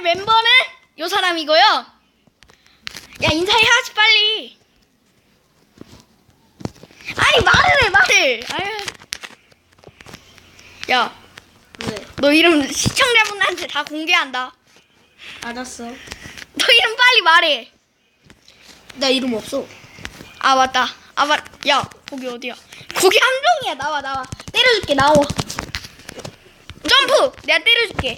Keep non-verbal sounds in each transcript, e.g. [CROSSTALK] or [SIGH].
할 멤버는 요 사람이고요. 야 인사해 하지 빨리. 아니 말을 해 말을. 아유. 야, 왜? 너 이름 시청자분한테 다 공개한다. 알았어. 너 이름 빨리 말해. 나 이름 없어. 아 맞다. 아 맞. 야 거기 어디야? 거기 함정이야. 나와 나와. 때려줄게 나와. 점프. 내가 때려줄게.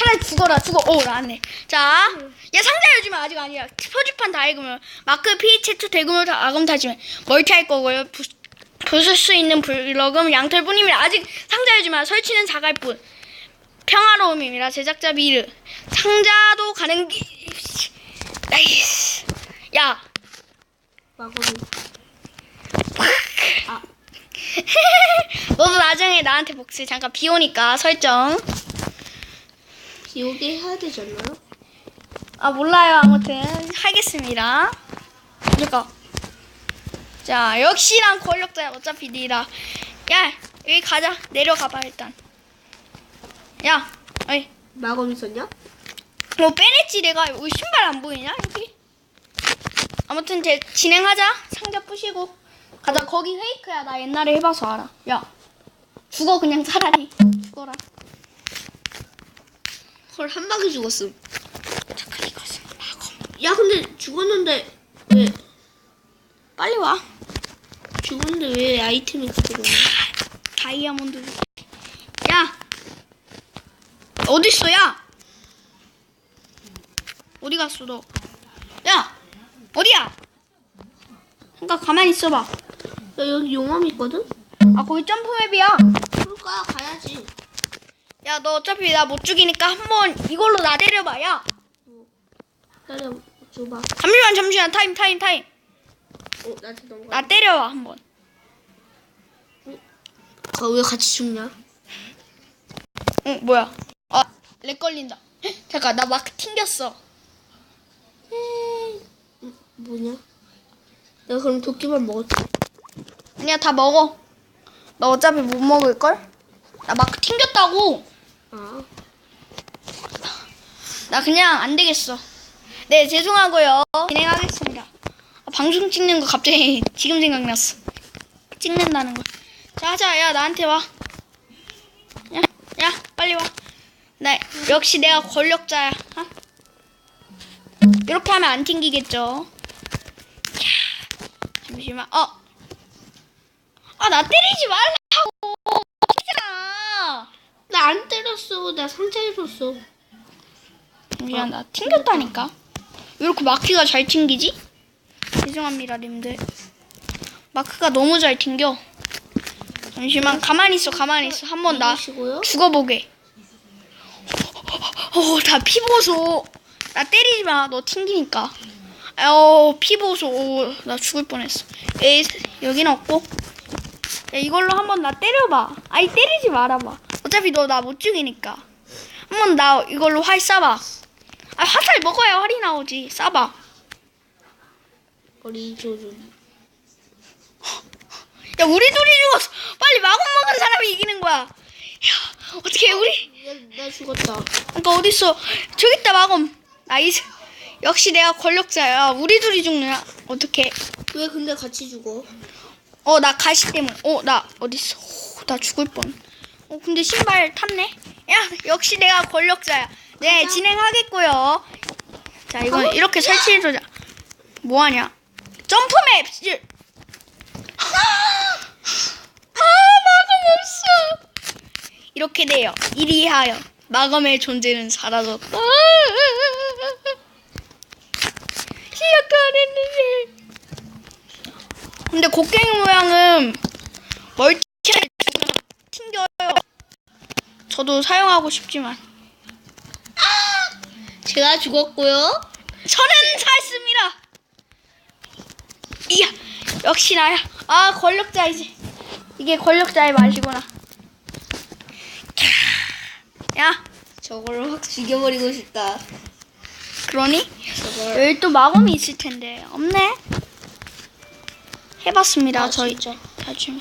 차라리 죽어라 죽어. 오 나왔네. 자, 야 상자 요즘은 아직 아니야. 표지판 다 읽으면 마크 피체투 대금을 다 아금 다지면 멀티할 거고요. 부, 부술 수 있는 블럭은 양털 뿐입니다. 아직 상자 요즘은 설치는 자갈 뿐. 평화로움입니다. 제작자 미르. 상자도 가는 기. 나이스. 야. 마검이. 아, [LAUGHS] 너도 나중에 나한테 복수해. 잠깐 비 오니까 설정. 비 오게 해야 되지 않나요? 아 몰라요. 아무튼 하겠습니다. 이거. 자 역시난 권력자야. 어차피 니라. 야 여기 가자. 내려가봐 일단. 야, 어이 마검 있었냐? 뭐 빼냈지 내가. 우리 신발 안 보이냐 여기? 아무튼 제 진행하자. 상자 부시고 가자. 거기 페이크야. 나 옛날에 해봐서 알아. 야 죽어 그냥 차라리 죽어라. 헐, 한 방에 죽었음. 잠깐 이것은 마검. 야, 근데 죽었는데, 왜, 빨리 와. 죽었는데 왜 아이템이 오냐? 다이아몬드. 야! 어딨어, 야! 어디 갔어, 너? 야! 어디야? 잠깐 가만히 있어봐. 야, 여기 용암 있거든? 아, 거기 점프맵이야. 그럴까? 가야지. 야, 너 어차피 나 못 죽이니까 한번 이걸로 나 때려봐, 야! 기다려, 줘봐. 잠시만, 잠시만. 타임, 타임, 타임. 어, 나한테 넘어가. 나 때려봐, 한번. 아, 왜 같이 죽냐? 응, 뭐야. 아, 렉 걸린다. 헉, 잠깐, 나막 튕겼어. 음, 뭐냐? 내가 그럼 도끼만 먹었지. 아니야, 다 먹어. 너 어차피 못 먹을걸? 나막 튕겼다고. 아, 나 그냥 안 되겠어. 네, 죄송하고요. 진행하겠습니다. 아, 방송 찍는 거 갑자기 [LAUGHS] 지금 생각났어. 찍는다는 거. 자, 하자. 야, 나한테 와. 야, 야, 빨리 와. 나 역시 내가 권력자야. 어? 이렇게 하면 안 튕기겠죠. 야, 잠시만. 어. 아, 나 때리지 말라고. 안 때렸어. 나 상자 입었어. 잠시만 나 튕겼다니까. 왜 이렇게 마크가 잘 튕기지? 죄송합니다 님들. 마크가 너무 잘 튕겨. 잠시만 가만히 있어 가만히 있어. 한번 나. 죽어보게. 어 다 피보소. 나 때리지 마 너 튕기니까. 어 피보소. 오, 나 죽을 뻔했어. 에이 여기는 없고. 야 이걸로 한번 나 때려봐. 아니 때리지 말아봐 어차피 너 나 못 죽이니까. 한번 나 이걸로 활 쏴봐. 아 화살 먹어야 활이 나오지. 쏴봐. 머리 조준. 야 우리 둘이 죽었어. 빨리 마법 먹은 사람이 이기는 거야. 야 어떻게 우리? 나, 나 죽었다. 그러니까 어딨어? 저기 있다 마검. 나이스. 역시 내가 권력자야. 우리 둘이 죽느냐? 어떻게 왜 근데 같이 죽어? 어 나 가시 때문 어나 어딨어? 오, 나 죽을 뻔 어 근데 신발 탔네? 야 역시 내가 권력자야. 네 진행하겠고요. 자 이건 이렇게 설치해주자 뭐하냐? 점프맵! 실- 아 마검 없어. 이렇게 돼요. 이리하여 마검의 존재는 사라졌다 시작하랬는데. 근데 곡괭이 모양은 멀티 튕겨요. 저도 사용하고 싶지만 제가 죽었고요. 저는 살습니다. 이야 역시 나야. 아 권력자이지. 이게 권력자의 맛이구나. 야 저걸 확 죽여버리고 싶다. 그러니 저걸. 여기 또 마검이 있을 텐데 없네. 해봤습니다 아, 저희 진짜. 나중에.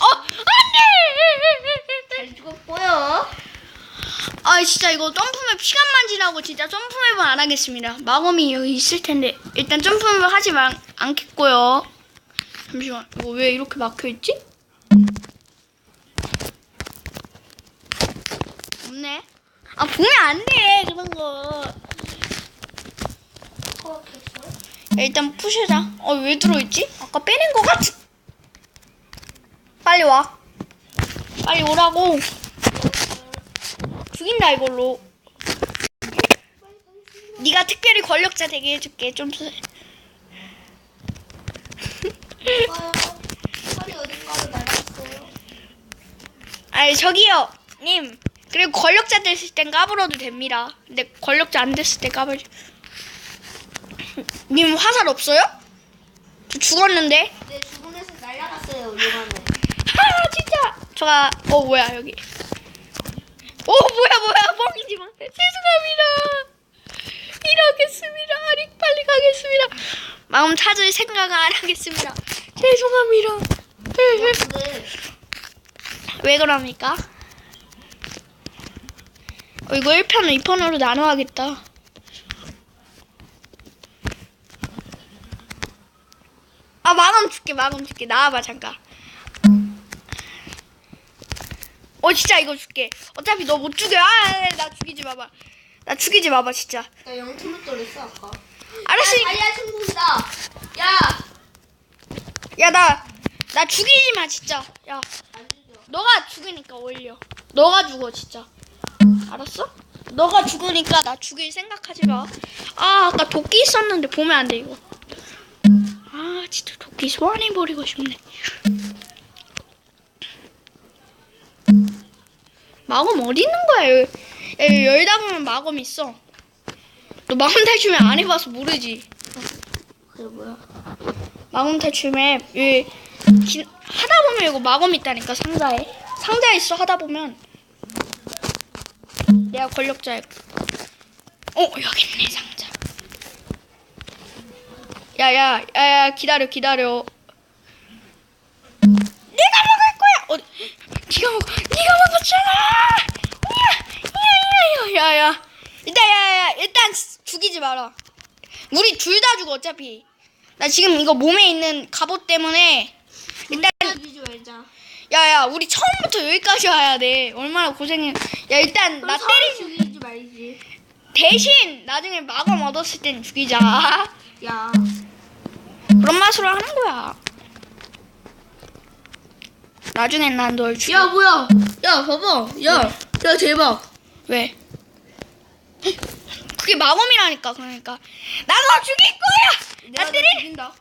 어 안돼. 잘 죽었고요. 아 진짜 이거 점프맵 시간만 지나고 진짜 점프맵은 안 하겠습니다. 마검이 여기 있을 텐데 일단 점프맵을 하지 마, 않겠고요. 잠시만 이거 왜 이렇게 막혀 있지? 없네. 아 보면 안 돼 그런 거. 야, 일단 푸시자. 어 왜 들어있지? 아까 빼낸 거 같. 빨리 와. 빨리 오라고. 죽인다 이걸로. 네가 특별히 권력자 되게 해줄게 좀. [LAUGHS] 아니 저기요 님 그리고 권력자 됐을 땐 까불어도 됩니다. 근데 권력자 안 됐을 때 까불. [LAUGHS] 님 화살 없어요? 저 죽었는데. 네, 주문에서 날아갔어요, 요만에. 아 저가 어 뭐야 여기. 오 뭐야 뭐야 뻥이지 마. 죄송합니다. 일하겠습니다. 아리 빨리 가겠습니다. 마음 찾을 생각 안 하겠습니다. 죄송합니다. 근데 왜 그럽니까? 어, 이거 1편, 2편으로 나눠야겠다. 아, 마감 줄게, 마감 줄게. 나와봐, 잠깐. 어, 진짜 이거 줄게. 어차피 너 못 죽여. 아, 나 죽이지 마봐. 나 죽이지 마봐, 진짜. 나 영팀을 떨었어, 아까. 알았어. 다이아 친구다. 야! 야, 나, 나 죽이지 마, 진짜. 야, 안 죽여. 너가 죽으니까 올려. 너가 죽어, 진짜. 알았어? 너가 죽으니까 나 죽일 생각하지 마. 아, 아까 도끼 있었는데 보면 안 돼, 이거. 아, 진짜 도끼 소환해 버리고 싶네. 마검 어디 있는 거야? 여- 야, 열다 보면 마검 있어. 너 마검 탈출맵 안 해봐서 모르지. 그게 뭐야? 마검 탈출맵 이 기- 하다 보면 이거 마검 있다니까 상자에 상자에 있어 하다 보면 내가 권력자야. 어 여기 있네 상자. 야야 야야 기다려 기다려. 내가 먹을 거야. 어 네가 먹 네가 먹었잖아. 야야야야 야야 일단 야야 일단 죽이지 마라. 우리 둘 다 죽어 어차피. 나 지금 이거 몸에 있는 갑옷 때문에 일단. 야야 우리 처음부터 여기까지 와야 돼 얼마나 고생해 야 일단 나 때리 죽이지 말지. 대신 나중에 마검 얻었을 땐 죽이자 야. 그런 맛으로 하는 거야 나중엔 난 널 죽여 야, 뭐야? 야, 봐봐. 야, 야, 대박. 왜? [LAUGHS] 그게 마검이라니까 그러니까 나 너 죽일 거야 나 때리 죽인다.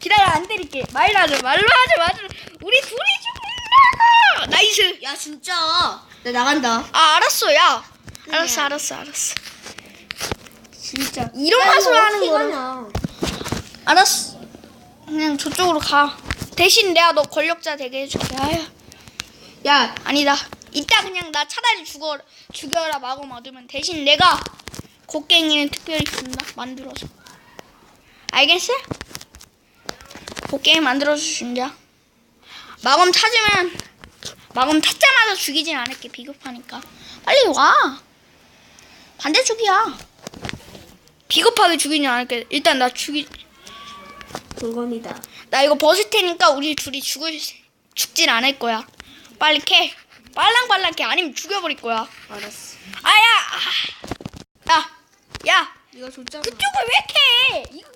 기다려 안 때릴게 말로 하자 말로 하자 말로 우리 둘이 죽는다고 나이스 야, 진짜. 나 나간다. 아 알았어 야. 알았어 알았어 알았어 진짜. 이런 야, 맛으로 하는. 가냐? 알았어 그냥 저쪽으로 가 대신 내가 너 권력자 되게 해줄게. 아야 야, 아니다. 이따 그냥 나 차라리 죽어 죽여라 마검 얻으면 대신 내가 곡괭이는 특별히 준다. 만들어서. 알겠어? 곡괭이 만들어서 준다. 마검 찾으면 마검 찾자마자 죽이진 않을게 비겁하니까. 빨리 와. 반대쪽이야. 비겁하게 죽이진 않을게. 일단 나 죽이 그겁니다. 나 이거 벗을 테니까 우리 둘이 죽을 죽진 않을 거야 빨리 캐 빨랑빨랑 캐 아니면 죽여버릴 거야 알았어. 아야! 아. 야! 야! 네가 줬잖아. 그쪽을 왜 캐? 이거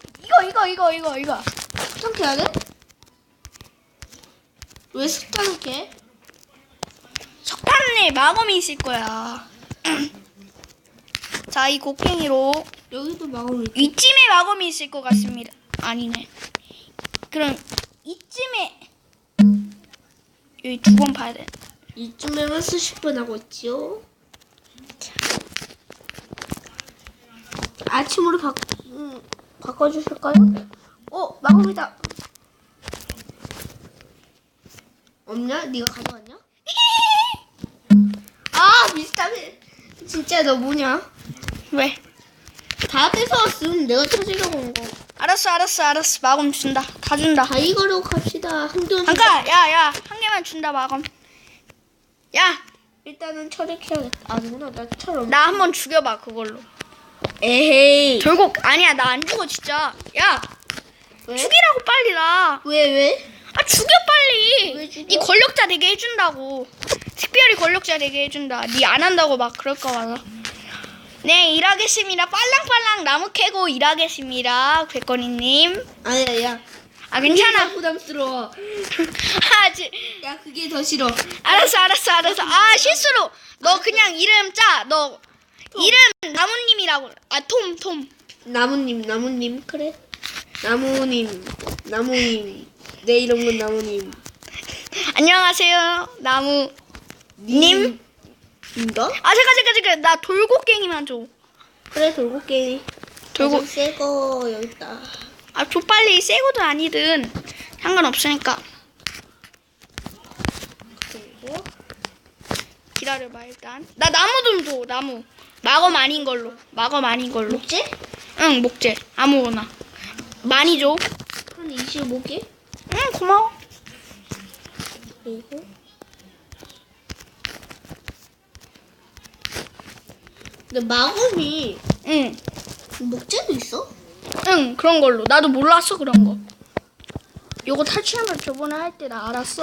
이거 이거 이거 이거 이거. 어떻게 해야 돼? 왜 습관을 캐? 석탄에 마검이 있을 거야. [CLEARS THROAT] 자, 이 곡괭이로 여기도 마음이 있 이쯤에 마검이 있을 것 같습니다. 아니네. 그럼 이쯤에 여기 두 번 봐야 돼. 이쯤에만 수십 번 하고 있지요. 아침으로 바, 음, 바꿔주실까요? 어, 마법이다. 없냐? 네가 가져왔냐? [LAUGHS] 아, 비슷하네. 진짜 너 뭐냐? 왜? 다 뺏어왔음. 내가 찾으려고 온 거. 알았어, 알았어, 알았어. 마검 준다. 다 준다. 다 이거로 갑시다. 한돈 잠깐, 야, 야, 한 개만 준다 마검. 야, 일단은 처리해야겠다. 아니구나. 나처럼. 나 한 번 죽여봐 그걸로. 에헤이. 결국 아니야 나 안 죽어 진짜. 야 왜? 죽이라고 빨리 나. 왜 왜? 아 죽여 빨리. 왜 죽여? 네 권력자 되게 해준다고. 특별히 권력자 되게 해준다. 네 안 한다고 막 그럴까 봐. 네 일하겠습니다. 빨랑빨랑 나무 캐고 일하겠습니다. 괴거니님. 아니야 야. 아 괜찮아. 더 부담스러워. [LAUGHS] 아, 지, 야 그게 더 싫어. 알았어 알았어 알았어. 아 실수로 너 그냥 이름 짜. 너 이름 나무님이라고. 아톰 톰. 나무님 나무님 그래. 나무님 나무님. 내 이름은 나무님. 안녕하세요 나무. 님? 인가? 아 잠깐 잠깐 잠깐 나 돌고갱이만 줘. 그래 돌고갱이. 돌고 새거 여기 있다. 아줘 빨리 새거든 아니든 상관없으니까 그리고 기다려봐 일단. 나 나무 좀 줘 나무. 마검 아닌 걸로. 마검 아닌 걸로. 목재? 응 목재 아무거나. 많이 줘. 한 25개? 응 고마워. 그리고 근데 마검이 응. 목재도 있어? 응 그런 걸로. 나도 몰랐어 그런 거. 요거 탈취하면 저번에 할 때 나 알았어.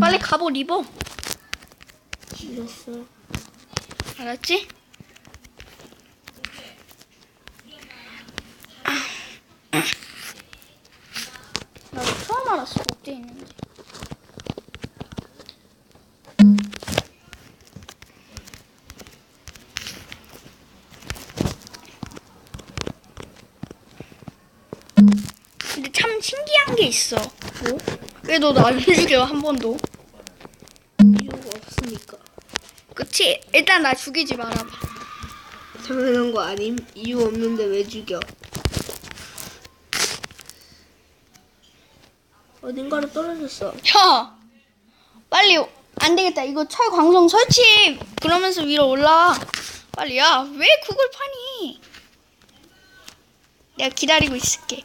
빨리 갑옷 입어 이랬어. 알았지? 나도 처음 알았어 목재 있는지 참 신기한 게 있어 뭐? 왜너나안 죽여 한 번도 이유가 없으니까. 그치? 일단 나 죽이지 말아봐 당연한 거 아님? 이유 없는데 왜 죽여? 어딘가로 떨어졌어. 야 빨리 안 되겠다 이거 철 광선 설치 그러면서 위로 올라 빨리 야왜 그걸 파니 내가 기다리고 있을게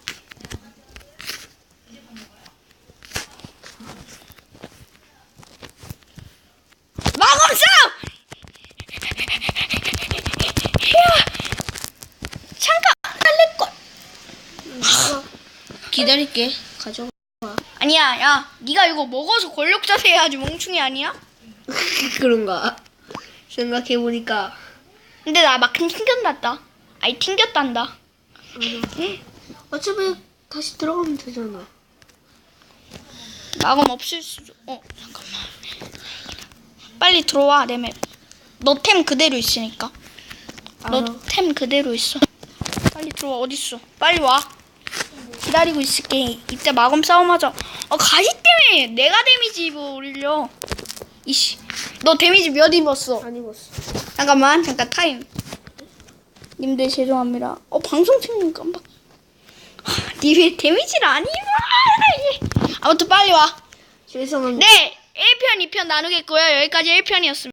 마검 싸움 야 잠깐 할래걸 기다릴게. 가져가. 아니야 야 네가 이거 먹어서 권력자 돼야지 멍충이 아니야? [LAUGHS] 그런가? 생각해보니까. 근데 나 마크 튕겼났다. 아니 튕겼단다. 응? 어차피 다시 들어가면 되잖아. 마검 없을 수도. 어 잠깐만. 빨리 들어와 내 맵. 너 템 그대로 있으니까. 너 템 그대로 있어. 빨리 들어와 어디 있어? 빨리 와. 기다리고 있을게. 이때 마검 싸움하자. 어 가시 때문에 내가 데미지 입어 올려. 이씨. 너 데미지 몇 입었어? 안 입었어. 잠깐만 잠깐 타임 님들 죄송합니다 어 방송 팀님 깜빡 니왜 데미지를 안 입어 아무튼 빨리 와 죄송합니다. 네 1편 2편 나누겠고요 여기까지 1편이었습니다